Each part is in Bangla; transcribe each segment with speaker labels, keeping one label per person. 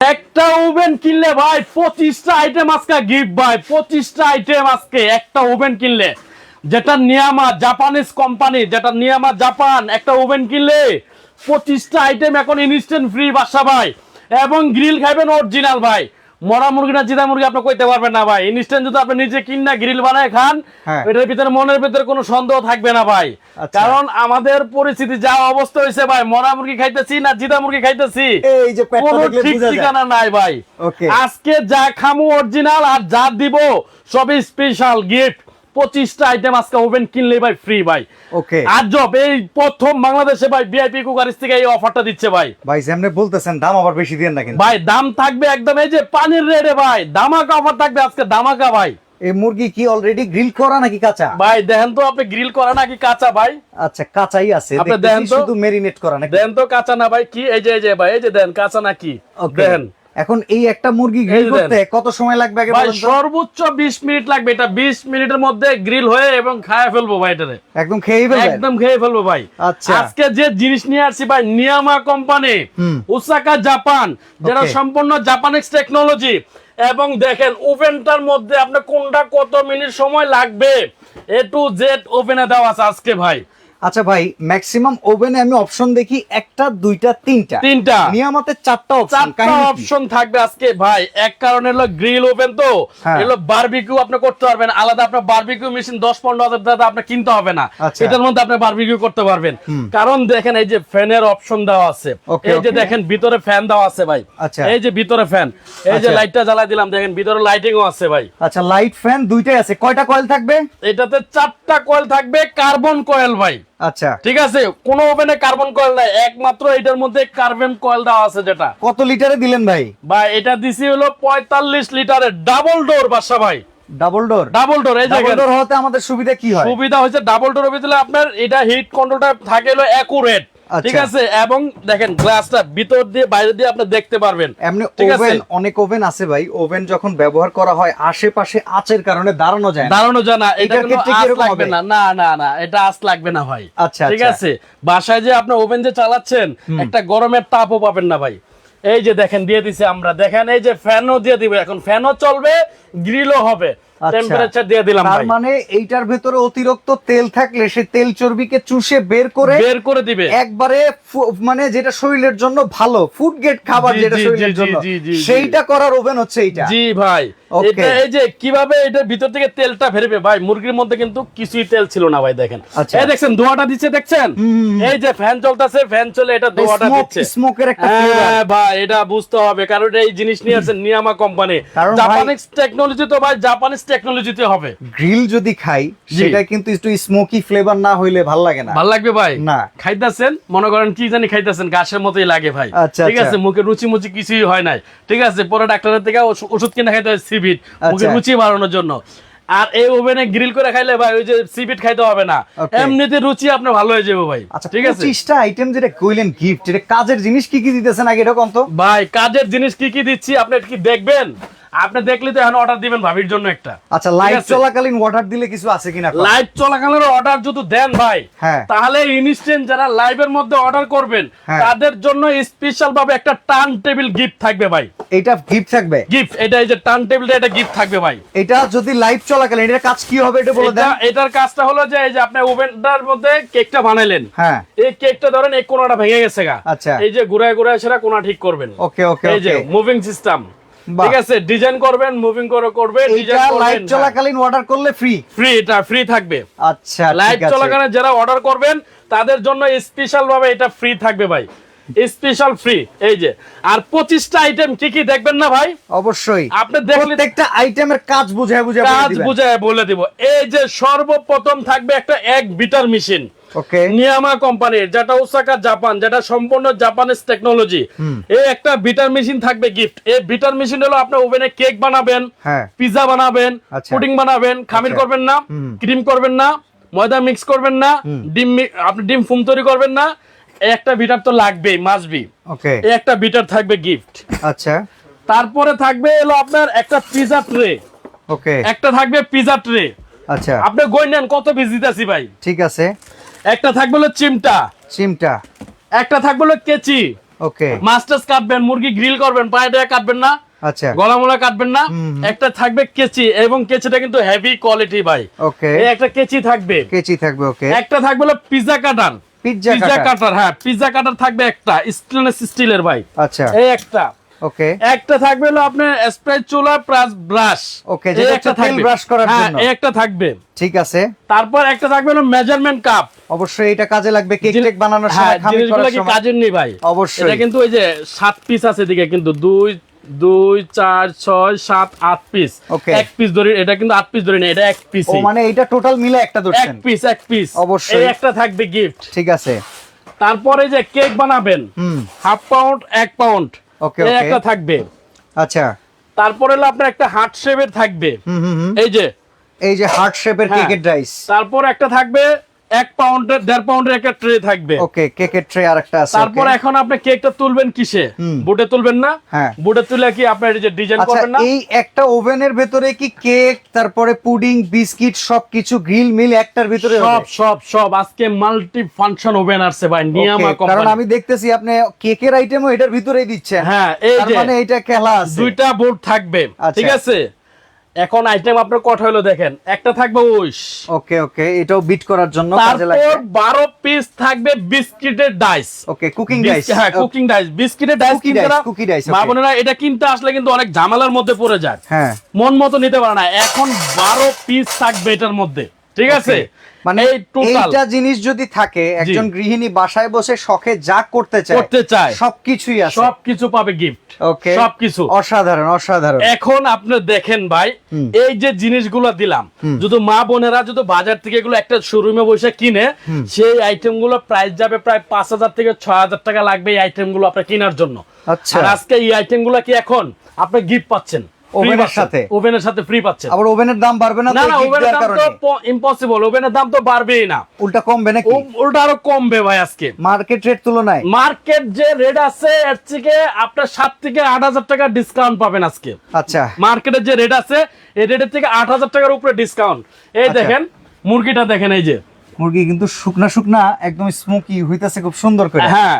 Speaker 1: একটা ওভেন কিনলে ভাই পঁচিশটা আইটেম আজকে গিফট ভাই, পঁচিশটা আইটেম আজকে একটা ওভেন কিনলে। যেটা নিয়ামা জাপানিজ কোম্পানি যেটা নিয়ামা জাপান একটা ওভেন কিনলে পঁচিশটা আইটেম এখন ইনস্ট্যান্ট ফ্রি বাসা ভাই। এবং গ্রিল খাইবেন অরিজিনাল ভাই। মরা মুরগি না জিদা মুরগি আপনি কইতে পারবেন না ভাই ইনস্ট্যান্ট যদি আপনি নিজে কিনা গ্রিল বানায় খান
Speaker 2: হ্যাঁ।
Speaker 1: এটার ভিতরে মনের ভিতরে কোনো সন্দেহ থাকবে না ভাই
Speaker 2: আচ্ছা।
Speaker 1: কারণ আমাদের পরিস্থিতি যা অবস্থা হয়েছে ভাই মরা মুরগি খাইতেছি না জিদা মুরগি খাইতেছি
Speaker 2: এই যে
Speaker 1: কোনো ঠিক। ঠিকানা নাই ভাই. আজকে যা খামু অরিজিনাল আর যা দিব সবই স্পেশাল গিফট পঁচিশটা আইটেম আজকে ওভেন কিনলে ভাই ফ্রি ভাই।
Speaker 2: ওকে
Speaker 1: আজব এই প্রথম বাংলাদেশে ভাই ভিআইপি কুকারিস থেকে এই অফারটা দিচ্ছে ভাই।
Speaker 2: ভাই যেমনি বলতেছেন দাম আবার বেশি দিন না কিন্তু।
Speaker 1: ভাই দাম থাকবে একদম এই যে পানির রেটে ভাই দামাকা অফার থাকবে আজকে দামাকা ভাই।
Speaker 2: এই মুরগি কি অলরেডি গ্রিল করা নাকি কাঁচা?
Speaker 1: ভাই দেখেন তো আপনি গ্রিল করা নাকি কাঁচা ভাই?
Speaker 2: আচ্ছা কাঁচাই আছে।
Speaker 1: আপনি দেখেন তো।
Speaker 2: শুধু মেরিনেট করা নাকি?
Speaker 1: দেন তো কাঁচা না ভাই কি এই যে এই যে ভাই এই যে দেন কাঁচা নাকি?
Speaker 2: Okay. এখন এই একটা মুরগি গ্রিল করতে কত সময় লাগবে আগে
Speaker 1: ভাই সর্বোচ্চ 20 মিনিট লাগবে। এটা 20 মিনিটের মধ্যে গ্রিল হয়ে এবং খায় ফেলব ভাই এটারে।
Speaker 2: একদম খেয়ে ফেলবেন?
Speaker 1: একদম খেয়ে ফেলব ভাই।
Speaker 2: আচ্ছা।
Speaker 1: আজকে যে জিনিস নিয়ে আসছি ভাই নিয়ামা কোম্পানি। ওসাকা জাপান যেটা সম্পূর্ণ জাপানিজ টেকনোলজি এবং দেখেন ওভেনটার মধ্যে আপনার কোনটা কত মিনিট সময় লাগবে? এ টু জেড ওভেনে দেওয়া আছে আজকে ভাই।
Speaker 2: আচ্ছা ভাই ম্যাক্সিমাম ওভেনে আমি অপশন দেখি একটা দুইটা তিনটা।
Speaker 1: তিনটা।
Speaker 2: নিয়ামতে চারটা অপশন
Speaker 1: চারটা অপশন থাকবে আজকে ভাই। এক কারণে হলো গ্রিল ওভেন তো।
Speaker 2: হ্যাঁ।
Speaker 1: এগুলো বারবিকিউ আপনি করতে পারবেন। আলাদা আপনার বারবিকিউ মেশিন দশ পনেরো হাজার টাকা আপনার কিনতে হবে না।
Speaker 2: আচ্ছা।
Speaker 1: এটার মধ্যে আপনি বারবিকিউ করতে পারবেন। কারণ দেখেন এই যে ফ্যানের অপশন দেওয়া আছে। এই যে দেখেন ভিতরে ফ্যান দেওয়া আছে ভাই।
Speaker 2: আচ্ছা।
Speaker 1: এই যে ভিতরে ফ্যান এই যে
Speaker 2: আচ্ছা।
Speaker 1: লাইটটা জ্বালাই দিলাম দেখেন ভিতরে লাইটিংও আছে ভাই।
Speaker 2: আচ্ছা লাইট ফ্যান দুইটাই আছে। কয়টা কয়েল থাকবে?
Speaker 1: এটাতে চারটা কয়েল থাকবে কার্বন কয়েল ভাই।
Speaker 2: আচ্ছা।
Speaker 1: ঠিক আছে কোন ওভেনে কার্বন কয়েল নাই একমাত্র এটার মধ্যে কার্বন কয়েল দেওয়া আছে যেটা।
Speaker 2: কত লিটারে দিলেন ভাই?
Speaker 1: ভাই এটা দিছি হলো পঁয়তাল্লিশ লিটারের ডাবল ডোর বাসা ভাই।
Speaker 2: ডাবল ডোর
Speaker 1: ডাবল ডোর এই
Speaker 2: ডাবল ডোর হতে আমাদের সুবিধা কি হয়?
Speaker 1: সুবিধা হচ্ছে ডাবল ডোর ভিতরে আপনার এটা হিট কন্ট্রোলটা থাকে হলো অ্যাকুরেট। ঠিক আছে এবং দেখেন গ্লাসটা ভিতর দিয়ে বাইরে দিয়ে আপনি দেখতে পারবেন।
Speaker 2: এমনি ওভেন অনেক ওভেন আছে ভাই। ওভেন যখন ব্যবহার করা হয় আশেপাশে আঁচের কারণে দাঁড়ানো যায়
Speaker 1: দাঁড়ানো যায় না। এটা
Speaker 2: ক্ষেত্রে
Speaker 1: আঁচ লাগবে
Speaker 2: হবে?
Speaker 1: না। না না না এটা আঁচ লাগবে না ভাই।
Speaker 2: আচ্ছা,
Speaker 1: ঠিক
Speaker 2: আচ্ছা।
Speaker 1: আছে? বাসায় যে আপনি ওভেন যে চালাচ্ছেন একটা গরমের তাপও পাবেন না ভাই। এই যে দেখেন দিয়ে দিছে আমরা। দেখেন এই যে ফ্যানও দিয়ে দিবে। এখন ফ্যানও চলবে গ্রিলও হবে।
Speaker 2: আচ্ছা।
Speaker 1: টেম্পারেচার দিয়ে দিলাম
Speaker 2: তার মানে এইটার ভেতরে অতিরিক্ত তেল থাকলে সে তেল চর্বিকে চুষে বের করে
Speaker 1: বের করে দিবে।
Speaker 2: একবারে মানে যেটা শরীরের জন্য ভালো ফুড গেট খাবার যেটা শরীরের জন্য। সেইটা করার ওভেন হচ্ছে এইটা।
Speaker 1: জি ভাই. এটা এই যে কীভাবে এটার ভিতর থেকে তেলটা বেরবে ভাই মুরগির মধ্যে কিন্তু কিছুই তেল ছিল না ভাই দেখেন।
Speaker 2: আচ্ছা।
Speaker 1: এই দেখছেন ধোঁয়াটা দিচ্ছে দেখছেন? এই যে ফ্যান চলতেছে ফ্যান চলে এটা ধোঁয়াটা দিচ্ছে।
Speaker 2: smoke-এর একটা
Speaker 1: হ্যাঁ ভাই এটা বুঝতে হবে কারণ এই জিনিস নিয়ে নিয়ামা কোম্পানি জাপানিজ টেকনোলজি তো ভাই জাপানিজ টেকনোলজিতে হবে।
Speaker 2: গ্রিল যদি খাই সেটা কিন্তু একটু স্মোকি ফ্লেভার না হইলে ভালো লাগে না।
Speaker 1: ভালো লাগবে ভাই?
Speaker 2: না।
Speaker 1: খাইতেছেন? মনে করেন কি জানি খাইতেছেন গাছের মতোই লাগে ভাই।
Speaker 2: আচ্ছা,
Speaker 1: ঠিক
Speaker 2: আচ্ছা।
Speaker 1: আছে মুখে রুচি মুচি কিছুই হয় নাই। ঠিক আছে পরে ডাক্তারের থেকে ওষুধ কিনে খাইতে হয় সিবিট মুখে
Speaker 2: আচ্ছা।
Speaker 1: রুচি বাড়ানোর জন্য। আর এই ওভেনে গ্রিল করে খাইলে ভাই ওই যে সিবিট খাইতে হবে না। এমনিতে রুচি আপনার ভালো হয়ে যাবে ভাই।
Speaker 2: আচ্ছা
Speaker 1: ঠিক আছে?
Speaker 2: পঁচিশটা আইটেম যেটা কইলেন গিফট এটা কাজের জিনিস কি কি দিতেছেন আগে এরকম তো?
Speaker 1: ভাই কাজের জিনিস কি কি দিচ্ছি আপনি কি দেখবেন? আপনি দেখলে তো এখন অর্ডার দিবেন ভাবির জন্য একটা।
Speaker 2: আচ্ছা লাইট চলাকালীন অর্ডার দিলে কিছু আছে কিনা
Speaker 1: লাইভ চলাকালের অর্ডার যদি দেন ভাই
Speaker 2: হ্যাঁ।
Speaker 1: তাহলে ইনস্ট্যান্ট যারা লাইভের মধ্যে অর্ডার করবেন
Speaker 2: হ্যাঁ।
Speaker 1: তাদের জন্য স্পেশাল ভাবে একটা টার্ন টেবিল গিফট থাকবে ভাই।
Speaker 2: এটা গিফট থাকবে?
Speaker 1: গিফট এটা এই যে টার্ন টেবিলটা এটা গিফট থাকবে ভাই।
Speaker 2: এটা যদি লাইভ চলাকালীন এটার কাজ কি হবে এটা বলে
Speaker 1: এটা
Speaker 2: দেন।
Speaker 1: এটার কাজটা হলো যে এই যে আপনি ওভেনটার মধ্যে কেকটা বানাইলেন।
Speaker 2: হ্যাঁ।
Speaker 1: এই কেকটা ধরেন এই কোনাটা ভেঙে গেছে গা।
Speaker 2: আচ্ছা।
Speaker 1: এই যে ঘুরায় ঘুরায় সেটা কোনা ঠিক করবেন।
Speaker 2: ওকে ওকে
Speaker 1: এই যে মুভিং সিস্টেম। ঠিক আছে ডিজাইন করবেন মুভিং করে
Speaker 2: এইটা
Speaker 1: ডিজাইন করবেন
Speaker 2: চলাকালীন অর্ডার করলে ফ্রি
Speaker 1: ফ্রি এটা ফ্রি থাকবে।
Speaker 2: আচ্ছা আছে।
Speaker 1: চলাকালীন যারা অর্ডার করবেন তাদের জন্য স্পেশাল ভাবে এটা ফ্রি থাকবে ভাই। স্পেশাল ফ্রি এই যে। আর পঁচিশটা আইটেম কি কি দেখবেন না ভাই?
Speaker 2: অবশ্যই।
Speaker 1: আপনি
Speaker 2: প্রত্যেকটা আইটেমের কাজ বুঝায় বুঝায়
Speaker 1: কাজ বুঝায় বলে দিব। এই যে সর্বপ্রথম থাকবে একটা এক বিটার মেশিন
Speaker 2: ওকে
Speaker 1: নিয়ামা কোম্পানির যেটা ওসাকা জাপান যেটা সম্পূর্ণ জাপানিজ টেকনোলজি এই একটা বিটার মেশিন থাকবে গিফট এই বিটার মেশিন হলো আপনি ওভেনে কেক বানাবেন
Speaker 2: হ্যাঁ।
Speaker 1: পিজা বানাবেন
Speaker 2: আচ্ছা।
Speaker 1: পুডিং বানাবেন খামির
Speaker 2: আচ্ছা।
Speaker 1: করবেন না ক্রিম করবেন না ময়দা মিক্স করবেন না ডিম আপনি ডিম ফুম তৈরি করবেন না। একটা বিটার তো লাগবেই মাসবি
Speaker 2: ওকে
Speaker 1: একটা বিটার থাকবে গিফট
Speaker 2: আচ্ছা।
Speaker 1: তারপরে থাকবে এলো আপনার একটা পিজা ট্রে
Speaker 2: ওকে
Speaker 1: একটা থাকবে পিজা ট্রে
Speaker 2: আচ্ছা।
Speaker 1: আপনি গই নেন কত পিস দিতেছি ভাই?
Speaker 2: ঠিক আছে।
Speaker 1: একটা থাকবে হলো চিমটা।
Speaker 2: চিমটা।
Speaker 1: একটা থাকবে হলো কেচি।
Speaker 2: ওকে।
Speaker 1: মাস্টার্স কাটবেন মুরগি গ্রিল করবেন পায়েটা কাটবেন না
Speaker 2: আচ্ছা।
Speaker 1: গলা কাটবেন না
Speaker 2: হুম।
Speaker 1: একটা থাকবে কেচি এবং কেচিটা কিন্তু হেভি কোয়ালিটি ভাই।
Speaker 2: ওকে।
Speaker 1: একটা কেচি থাকবে।
Speaker 2: কেচি থাকবে ওকে।
Speaker 1: একটা থাকবে হলো পিজা কাটার। পিজা হ্যাঁ পিজা কাটার থাকবে একটা স্টেনলেস স্টিলের ভাই।
Speaker 2: আচ্ছা।
Speaker 1: এই একটা।
Speaker 2: ওকে
Speaker 1: একটা থাকবে হলো আপনার স্প্রে চুলা প্লাস ব্রাশ
Speaker 2: Okay, যেটা হচ্ছে তেল brush করার
Speaker 1: হ্যাঁ
Speaker 2: জন্য।
Speaker 1: একটা থাকবে।
Speaker 2: ঠিক আছে।
Speaker 1: তারপর একটা থাকবে হলো মেজারমেন্ট কাপ
Speaker 2: অবশ্যই এটা কাজে লাগবে কেক টেক বানানোর
Speaker 1: হ্যাঁ
Speaker 2: সময় খামি করার সময়।
Speaker 1: কাজের নেই ভাই।
Speaker 2: অবশ্যই।
Speaker 1: এটা কিন্তু ওই যে সাত পিস আছে এদিকে কিন্তু দুই দুই চার ছয় সাত আট পিস. এক পিস ধরি এটা কিন্তু আট পিস ধরি না এটা এক পিস
Speaker 2: মানে এটা টোটাল মিলে একটা
Speaker 1: এক পিস এক পিস
Speaker 2: অবশ্যই।
Speaker 1: একটা থাকবে গিফট
Speaker 2: ঠিক আছে।
Speaker 1: তারপরে যে কেক বানাবেন হাফ পাউন্ড এক পাউন্ড
Speaker 2: Okay, ওকে।
Speaker 1: একটা থাকবে।
Speaker 2: আচ্ছা।
Speaker 1: তারপরে হলো আপনার একটা হার্ট শেপের থাকবে।
Speaker 2: হুম হুম হুম।
Speaker 1: এই যে।
Speaker 2: এই যে হার্ট শেপের
Speaker 1: হ্যাঁ।
Speaker 2: কেকের রাইস।
Speaker 1: তারপর একটা থাকবে এক পাউন্ডের দেড় পাউন্ডের একটা ট্রে থাকবে।
Speaker 2: ওকে কেকের ট্রে আরেকটা আছে
Speaker 1: তারপর এখন আপনি কেকটা তুলবেন কিসে। বুটে তুলবেন না?
Speaker 2: হ্যাঁ।
Speaker 1: বুটে তুলে কি আপনার এই যে ডিজাইন
Speaker 2: আচ্ছা
Speaker 1: করবেন না?
Speaker 2: এই একটা ওভেনের ভেতরে কি কেক তারপরে পুডিং বিস্কিট সবকিছু গ্রিল মিল একটার ভিতরে
Speaker 1: সব সব সব। আজকে মাল্টি ফাংশন ওভেন আসছে ভাই নিয়ামা
Speaker 2: Okay, কারণ আমি দেখতেছি আপনি কেকের আইটেমও এটার ভিতরেই দিচ্ছেন।
Speaker 1: হ্যাঁ এই যে
Speaker 2: মানে এটা খেলা আছে।
Speaker 1: দুইটা বোর্ড থাকবে।
Speaker 2: আচ্ছা।
Speaker 1: ঠিক আছে? এখন আইটেম আপনার কট হলো দেখেন? একটা থাকবে উইশ।
Speaker 2: ওকে ওকে এটাও বিট করার জন্য কাজে
Speaker 1: তারপর
Speaker 2: লাগবে।
Speaker 1: বারো পিস থাকবে বিস্কিটের ডাইস
Speaker 2: ওকে কুকিং ডাইস
Speaker 1: হ্যাঁ কুকিং ডাইস বিস্কিটের ডাইস কিনতে
Speaker 2: কুকি dice,
Speaker 1: মা বোনেরা এটা কিনতে আসলে কিন্তু অনেক ঝামেলার মধ্যে পড়ে যায়।
Speaker 2: হ্যাঁ।
Speaker 1: মন মতো নিতে পারে না। এখন বারো পিস থাকবে এটার মধ্যে। ঠিক আছে?
Speaker 2: মানে এইটা জিনিস যদি থাকে একজন গৃহিণী বাসায় বসে শখে যা করতে চায়
Speaker 1: করতে চায়।
Speaker 2: সবকিছুই আছে।
Speaker 1: সবকিছু পাবে গিফট
Speaker 2: ওকে।
Speaker 1: সবকিছু।
Speaker 2: অসাধারণ অসাধারণ।
Speaker 1: এখন আপনি দেখেন ভাই এই যে জিনিসগুলো দিলাম যদি মা বোনেরা যদি বাজার থেকে এগুলো একটা শোরুমে বসে কিনে সেই আইটেমগুলো প্রাইস যাবে প্রায় পাঁচ হাজার থেকে ছয় হাজার টাকা লাগবে এই আইটেমগুলো আপনার কেনার জন্য।
Speaker 2: আচ্ছা।
Speaker 1: আর আজকে এই আইটেমগুলো কি এখন আপনি গিফট পাচ্ছেন?
Speaker 2: ওভেনের সাথে?
Speaker 1: ওভেনের সাথে ফ্রি পাচ্ছেন।
Speaker 2: আবার ওভেনের দাম বাড়বে না
Speaker 1: না ওভেনের দাম তো ইম্পসিবল ওভেনের দাম তো বাড়বেই না।
Speaker 2: উল্টা কমবে নাকি?
Speaker 1: ওটা আরও কমবে ভাই আজকে।
Speaker 2: মার্কেট রেট তুলনায়?
Speaker 1: মার্কেট যে রেট আছে এর থেকে আপনার সাত থেকে আট হাজার টাকা ডিসকাউন্ট পাবেন আজকে।
Speaker 2: আচ্ছা।
Speaker 1: মার্কেটের যে রেট আছে এই রেটের থেকে আট হাজার টাকার উপরে ডিসকাউন্ট এই
Speaker 2: আচ্ছা।
Speaker 1: দেখেন মুরগিটা দেখেন এই যে।
Speaker 2: মুরগি কিন্তু শুকনা শুকনা একদম স্মোকি হইতাছে খুব সুন্দর করে।
Speaker 1: হ্যাঁ।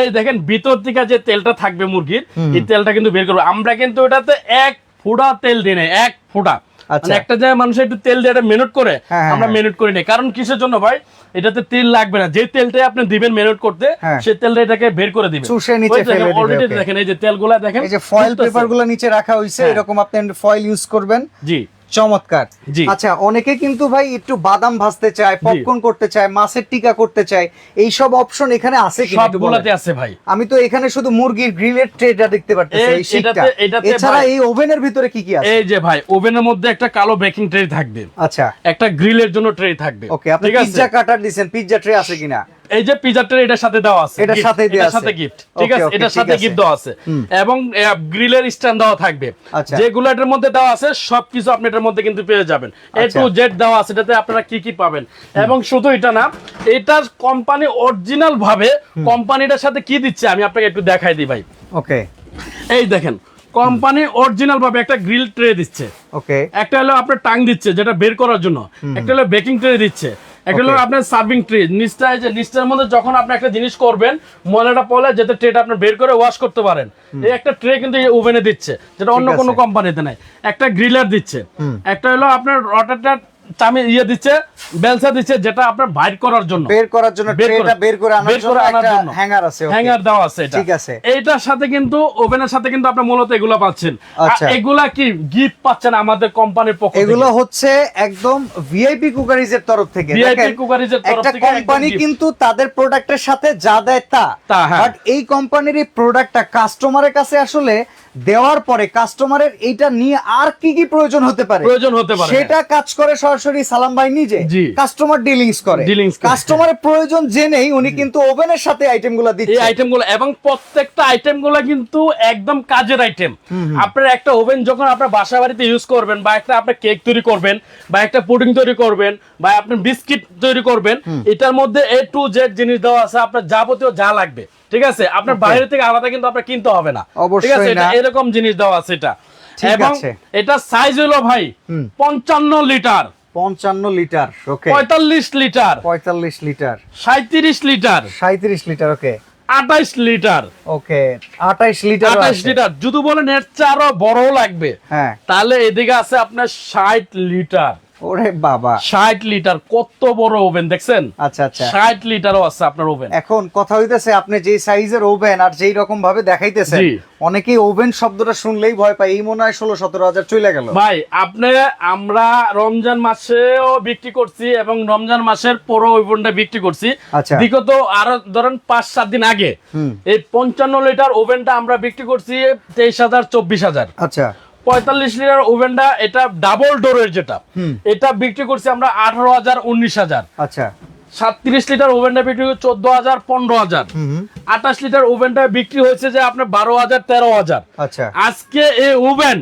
Speaker 1: এই দেখেন ভিতর থেকে যে তেলটা থাকবে মুরগির এই তেলটা কিন্তু বের করব। আমরা কিন্তু ওটাতে এক ফুটা তেল দিই নাই এক ফোড়া।
Speaker 2: আচ্ছা।
Speaker 1: মানে একটা জায়গায় মানুষ একটু তেল দিয়ে মেনুট করে
Speaker 2: হ্যাঁ, হ্যাঁ,
Speaker 1: আমরা
Speaker 2: মেনট
Speaker 1: মেনুট করি না কারণ কিসের জন্য ভাই? এটাতে তেল লাগবে না। যে তেলটাই আপনি দিবেন মেনুট করতে
Speaker 2: সে
Speaker 1: সেই তেলটা এটাকে বের করে দিবেন।
Speaker 2: চুষে নিচে
Speaker 1: দেখেন,
Speaker 2: ফেলে
Speaker 1: দিবেন
Speaker 2: অলরেডি
Speaker 1: দেখেন এই যে তেলগুলা দেখেন
Speaker 2: এই যে ফয়েল পেপারগুলো পেপারগুলো নিচে রাখা হয়েছে
Speaker 1: হ্যাঁ।
Speaker 2: এরকম আপনি ফয়েল ইউজ করবেন।
Speaker 1: জি।
Speaker 2: চমৎকার। আচ্ছা অনেকে কিন্তু ভাই একটু বাদাম ভাজতে চায় পপকর্ন করতে চায় মাছের টিকা করতে চায় এই সব অপশন এখানে আছে কি
Speaker 1: সবগুলাতে আছে ভাই।
Speaker 2: আমি তো এখানে শুধু মুরগির গ্রিলের ট্রেটা দেখতে পারতেছি
Speaker 1: এই-
Speaker 2: এছাড়া এই ওভেনের ভিতরে কি কি আছে?
Speaker 1: এই যে ভাই ওভেনের মধ্যে একটা কালো বেকিং ট্রে থাকবে।
Speaker 2: আচ্ছা।
Speaker 1: একটা গ্রিলের জন্য ট্রে থাকবে।
Speaker 2: ওকে আপনি পিৎজা কাটার দিছেন পিৎজা ট্রে আছে কিনা?
Speaker 1: এই যে পিজা ট্রে এটার সাথে দেওয়া আছে
Speaker 2: এটার দেওয়া
Speaker 1: এটার সাথে গিফট ঠিক আছে? এটার সাথে গিফট দেওয়া আছে। এবং গ্রিলের স্ট্যান্ড দেওয়া থাকবে।
Speaker 2: আচ্ছা।
Speaker 1: যেগুলো এটার মধ্যে দেওয়া আছে সবকিছু আপনি এটার মধ্যে কিন্তু পেয়ে যাবেন। এ। টু জেড দেওয়া আছে এটাতে আপনারা কি কি পাবেন? এবং শুধু এটা না এটার কোম্পানি অরিজিনাল ভাবে কোম্পানিটার সাথে কি দিচ্ছে আমি আপনাকে একটু দেখাই দিই ভাই।
Speaker 2: ওকে
Speaker 1: এই দেখেন কোম্পানি অরিজিনাল ভাবে একটা গ্রিল ট্রে দিচ্ছে।
Speaker 2: ওকে
Speaker 1: একটা হলো আপনার টাং দিচ্ছে যেটা বের করার জন্য। একটা হলো বেকিং ট্রে দিচ্ছে। একটা হলো আপনার সার্ভিং ট্রে নিচটা যে নিচটার মধ্যে যখন আপনি একটা জিনিস করবেন ময়লাটা পড়লে যাতে ট্রেটা আপনি বের করে ওয়াশ করতে পারেন। এই একটা ট্রে কিন্তু ওভেনে দিচ্ছে যেটা অন্য কোনো কোম্পানিতে নাই। একটা গ্রিলার দিচ্ছে। একটা হলো আপনার রটারটা চামি ইয়ে দিচ্ছে বেলসা দিচ্ছে যেটা আপনার বাইর করার জন্য
Speaker 2: বের করার জন্য ট্রেটা বের করে আনার জন্য একটা হ্যাঙ্গার আছে
Speaker 1: হ্যাঙ্গার দেওয়া আছে এটা
Speaker 2: ঠিক আছে।
Speaker 1: এইটার সাথে কিন্তু ওভেনের সাথে কিন্তু আপনি মূলত এগুলা পাচ্ছেন
Speaker 2: আচ্ছা।
Speaker 1: এগুলা কি গিফট পাচ্ছেন আমাদের কোম্পানির পক্ষ থেকে।
Speaker 2: এগুলো হচ্ছে একদম ভিআইপি কুকারিজের তরফ থেকে দেখেন,
Speaker 1: কুকারিজের তরফ থেকে
Speaker 2: কোম্পানি কিন্তু তাদের প্রোডাক্টের সাথে যা দেয় তা
Speaker 1: হ্যাঁ।
Speaker 2: বাট এই কোম্পানির এই প্রোডাক্টটা কাস্টমারের কাছে আসলে দেওয়ার পরে কাস্টমারের এইটা নিয়ে আর কি কি প্রয়োজন হতে পারে?
Speaker 1: প্রয়োজন হতে পারে
Speaker 2: সেটা কাজ করে সরাসরি সালাম ভাই নিজে কাস্টমার ডিলিংস করে।
Speaker 1: করে।
Speaker 2: কাস্টমারের প্রয়োজন জেনেই উনি কিন্তু ওভেনের সাথে আইটেমগুলো
Speaker 1: এই
Speaker 2: দিচ্ছে।
Speaker 1: আইটেমগুলো এবং প্রত্যেকটা আইটেমগুলো কিন্তু একদম কাজের আইটেম আপনার একটা ওভেন যখন আপনার বাসা বাড়িতে ইউজ করবেন বা একটা আপনার কেক তৈরি করবেন বা একটা পুডিং তৈরি করবেন বা আপনি বিস্কিট তৈরি করবেন এটার মধ্যে এ টু জেড জিনিস দেওয়া আছে আপনার যাবতীয় যা লাগবে। ঠিক আছে? আপনার বাইরে থেকে আলাদা কিন্তু আপনার কিনতে হবে না। ঠিক আছে? এটা এরকম জিনিস দেওয়া আছে এটা। এবং এটা সাইজ হলো ভাই। পঞ্চান্ন লিটার।
Speaker 2: পঞ্চান্ন লিটার ওকে
Speaker 1: পঁয়তাল্লিশ লিটার।
Speaker 2: পঁয়তাল্লিশ লিটার।
Speaker 1: সাঁত্রিশ লিটার।
Speaker 2: সাঁত্রিশ লিটার ওকে
Speaker 1: আঠাইশ লিটার।
Speaker 2: ওকে আঠাইশ লিটার
Speaker 1: আঠাইশ লিটার। যদি বলেন এর চেয়ে আরও বড় লাগবে।
Speaker 2: হ্যাঁ।
Speaker 1: তাহলে এদিকে আছে আপনার ষাট লিটার।
Speaker 2: ওরে বাবা।
Speaker 1: ষাট লিটার কত বড় ওভেন দেখছেন?
Speaker 2: আচ্ছা আচ্ছা।
Speaker 1: ষাট লিটারও আছে আপনার ওভেন।
Speaker 2: এখন কথা হইতেছে আপনি যে সাইজের ওভেন আর যেই রকম ভাবে দেখাইতেছেন অনেকেই ওভেন শব্দটা শুনলেই ভয় পায়। এই মনে হয় ষোলো সতেরো হাজার চলে গেল।
Speaker 1: ভাই আপনি আমরা রমজান মাসেও বিক্রি করছি এবং রমজান মাসের পরও ওই ফোনটা বিক্রি করছি।
Speaker 2: আচ্ছা।
Speaker 1: বিগত আরও ধরেন পাঁচ সাত দিন আগে এই পঞ্চান্ন লিটার ওভেনটা আমরা বিক্রি করছি তেইশ হাজার চব্বিশ হাজার।
Speaker 2: আচ্ছা।
Speaker 1: পঁয়তাল্লিশ লিটার ওভেনটা এটা ডাবল ডোরের যেটা। এটা বিক্রি করছি আমরা আঠারো হাজার উনিশ হাজার।
Speaker 2: আচ্ছা।
Speaker 1: সাতত্রিশ লিটার ওভেনটা বিক্রি চোদ্দ হাজার পনেরো হাজার। আঠাশ লিটার ওভেনটা বিক্রি হয়েছে যে আপনার বারো হাজার তেরো হাজার।
Speaker 2: আচ্ছা।
Speaker 1: আজকে এই ওভেন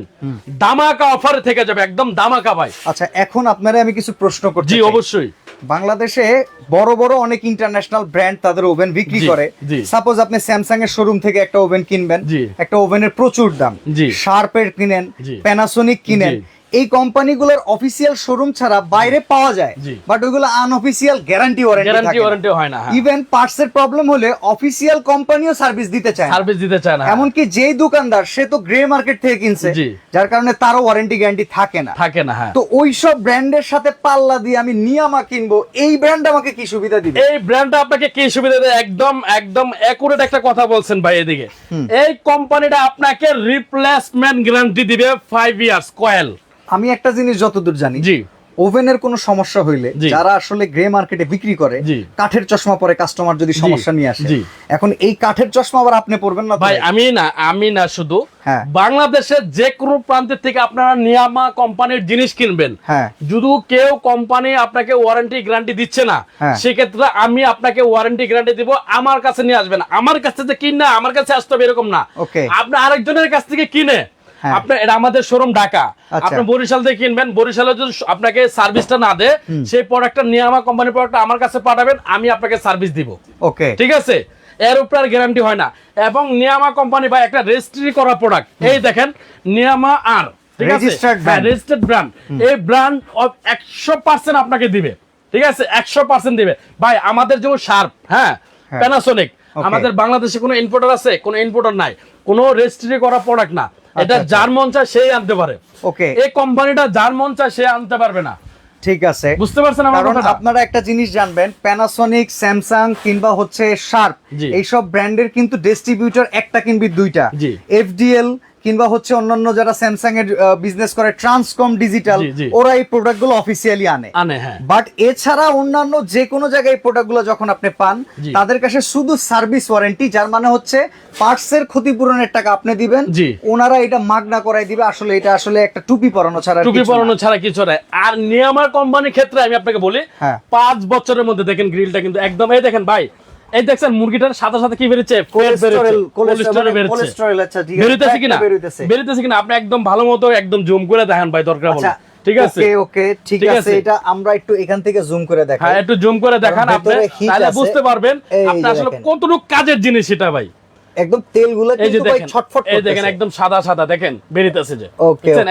Speaker 1: দামাকা অফারে থেকে যাবে একদম দামাকা ভাই।
Speaker 2: আচ্ছা এখন আপনারা আমি কিছু প্রশ্ন করছি
Speaker 1: জি অবশ্যই।
Speaker 2: বাংলাদেশে বড় বড় অনেক ইন্টারন্যাশনাল ব্র্যান্ড তাদের ওভেন বিক্রি করে। সাপোজ আপনি স্যামসাং এর শোরুম থেকে একটা ওভেন কিনবেন একটা ওভেনের প্রচুর দাম। শার্পের কিনেন প্যানাসনিক কিনেন। এই কোম্পানিগুলোর অফিসিয়াল শোরুম ছাড়া বাইরে পাওয়া যায় বাট ওইগুলো unofficial guarantee
Speaker 1: guarantee
Speaker 2: warranty
Speaker 1: warranty হয় না হ্যাঁ।
Speaker 2: ইভেন পার্টস এর প্রবলেম হলে অফিসিয়াল কোম্পানিও সার্ভিস দিতে চায়
Speaker 1: সার্ভিস দিতে চায় না
Speaker 2: এমনকি যেই দোকানদার সে তো গ্রে মার্কেট থেকে কিনছে। যার কারণে তারও ওয়ারেন্টি গ্যারান্টি থাকে না।
Speaker 1: থাকে না হ্যাঁ।
Speaker 2: তো ওইসব ব্র্যান্ডের সাথে পাল্লা দিয়ে আমি নিয়ামা কিনবো এই ব্র্যান্ড আমাকে কি সুবিধা দিবে?
Speaker 1: এই ব্র্যান্ডটা আপনাকে কি সুবিধা দেয় একদম একদম একুরেট একটা কথা বলছেন ভাই এদিকে। এই কোম্পানিটা আপনাকে রিপ্লেসমেন্ট গ্যারান্টি দিবে ফাইভ ইয়ার্স কয়েল
Speaker 2: আমি একটা জিনিস যতদূর জানি
Speaker 1: জি
Speaker 2: ওভেনের কোনো সমস্যা হইলে যারা আসলে গ্রে মার্কেটে বিক্রি করে কাঠের চশমা পরে কাস্টমার যদি সমস্যা নিয়ে আসে এখন এই কাঠের চশমা আবার আপনি পরবেন না
Speaker 1: ভাই? আমি না আমি না শুধু
Speaker 2: হ্যাঁ।
Speaker 1: বাংলাদেশের যে কোনো প্রান্তের থেকে আপনারা নিয়ামা কোম্পানির জিনিস কিনবেন
Speaker 2: হ্যাঁ
Speaker 1: যদি কেউ কোম্পানি আপনাকে ওয়ারেন্টি গ্যারান্টি দিচ্ছে না
Speaker 2: হ্যাঁ।
Speaker 1: সেক্ষেত্রে আমি আপনাকে ওয়ারেন্টি গ্যারান্টি দিব আমার কাছে নিয়ে আসবেন আমার কাছে যে কিন না আমার কাছে আসতে হবে এরকম না. আপনি আরেকজনের কাছ থেকে কিনে। আপনার এটা আমাদের শোরুম ঢাকা।
Speaker 2: আচ্ছা।
Speaker 1: আপনি বরিশাল থেকে কিনবেন। বরিশালে যদি আপনাকে সার্ভিসটা না দেয় সেই প্রোডাক্টটা নিয়ামা কোম্পানির প্রোডাক্টটা আমার কাছে পাঠাবেন আমি আপনাকে সার্ভিস দিব।
Speaker 2: ওকে।
Speaker 1: ঠিক আছে? এর উপরে আর গ্যারান্টি হয় না। এবং নিয়ামা কোম্পানি বা একটা রেজিস্ট্রি করা প্রোডাক্ট এই দেখেন নিয়ামা আর ঠিক আছে? হ্যাঁ রেজিস্টার্ড ব্র্যান্ড এই ব্র্যান্ড একশো পার্সেন্ট আপনাকে দিবে। ঠিক আছে? একশো পার্সেন্ট দিবে। ভাই আমাদের যেমন শার্প হ্যাঁ?
Speaker 2: হ্যাঁ।
Speaker 1: প্যানাসোনিক আমাদের বাংলাদেশে কোনো ইম্পোর্টার আছে? কোনো ইম্পোর্টার নাই। কোনো রেজিস্ট্রি করা প্রোডাক্ট না। এটা
Speaker 2: আচ্ছা।
Speaker 1: যার মন চায় সেই আনতে পারে
Speaker 2: ওকে
Speaker 1: এই কোম্পানিটা যার মন চায় সে আনতে পারবে না
Speaker 2: ঠিক আছে
Speaker 1: বুঝতে পারছেন আমার
Speaker 2: কারণ আপনারা একটা জিনিস জানবেন প্যানাসনিক স্যামসাং কিংবা হচ্ছে শার্প। এইসব ব্র্যান্ডের কিন্তু ডিস্ট্রিবিউটর একটা কিনবি দুইটা
Speaker 1: জি।
Speaker 2: এফডিএল কিংবা হচ্ছে অন্যান্য যারা স্যামসাং এর বিজনেস করে ট্রান্সকম ডিজিটাল। ওরা এই প্রোডাক্টগুলো অফিসিয়ালি আনে
Speaker 1: আনে হ্যাঁ
Speaker 2: বাট এছাড়া অন্যান্য যে কোনো জায়গায় এই প্রোডাক্টগুলো যখন আপনি পান তাদের কাছে শুধু সার্ভিস ওয়ারেন্টি যার মানে হচ্ছে পার্টস এর ক্ষতিপূরণের টাকা আপনি দিবেন। ওনারা এটা মাগনা করাই দিবে আসলে এটা আসলে একটা টুপি পরানো ছাড়া
Speaker 1: টুপি পরানো ছাড়া কিছু নাই আর নিয়ামার কোম্পানির ক্ষেত্রে আমি আপনাকে বলি
Speaker 2: হ্যাঁ।
Speaker 1: পাঁচ বছরের মধ্যে দেখেন গ্রিলটা কিন্তু একদম এই দেখেন ভাই এই দেখছেন মুরগিটার সাথে সাথে কি বেরোচ্ছে
Speaker 2: কোলেস্টেরল
Speaker 1: বেরোচ্ছে, কোলেস্টেরল
Speaker 2: কোলেস্টেরল
Speaker 1: বেরোচ্ছে।
Speaker 2: কোলেস্টেরল আচ্ছা
Speaker 1: বেরোতেছে কিনা?
Speaker 2: বেরোতেছে
Speaker 1: বেরোতেছে কিনা? আপনি একদম ভালো মতো একদম জুম করে দেখেন ভাই দরকার বলে।
Speaker 2: আচ্ছা
Speaker 1: ঠিক আছে?
Speaker 2: ওকে ওকে ঠিক আছে। এটা আমরা একটু এখান থেকে জুম করে দেখাই।
Speaker 1: হ্যাঁ একটু জুম করে দেখান আপনি তাহলে বুঝতে পারবেন আপনি আসলে। কতটুকু কাজের জিনিস এটা ভাই।
Speaker 2: একদম তেলগুলো কিন্তু ভাই ছটফট
Speaker 1: এই দেখেন একদম সাদা সাদা দেখেন বেরিতেছে যে।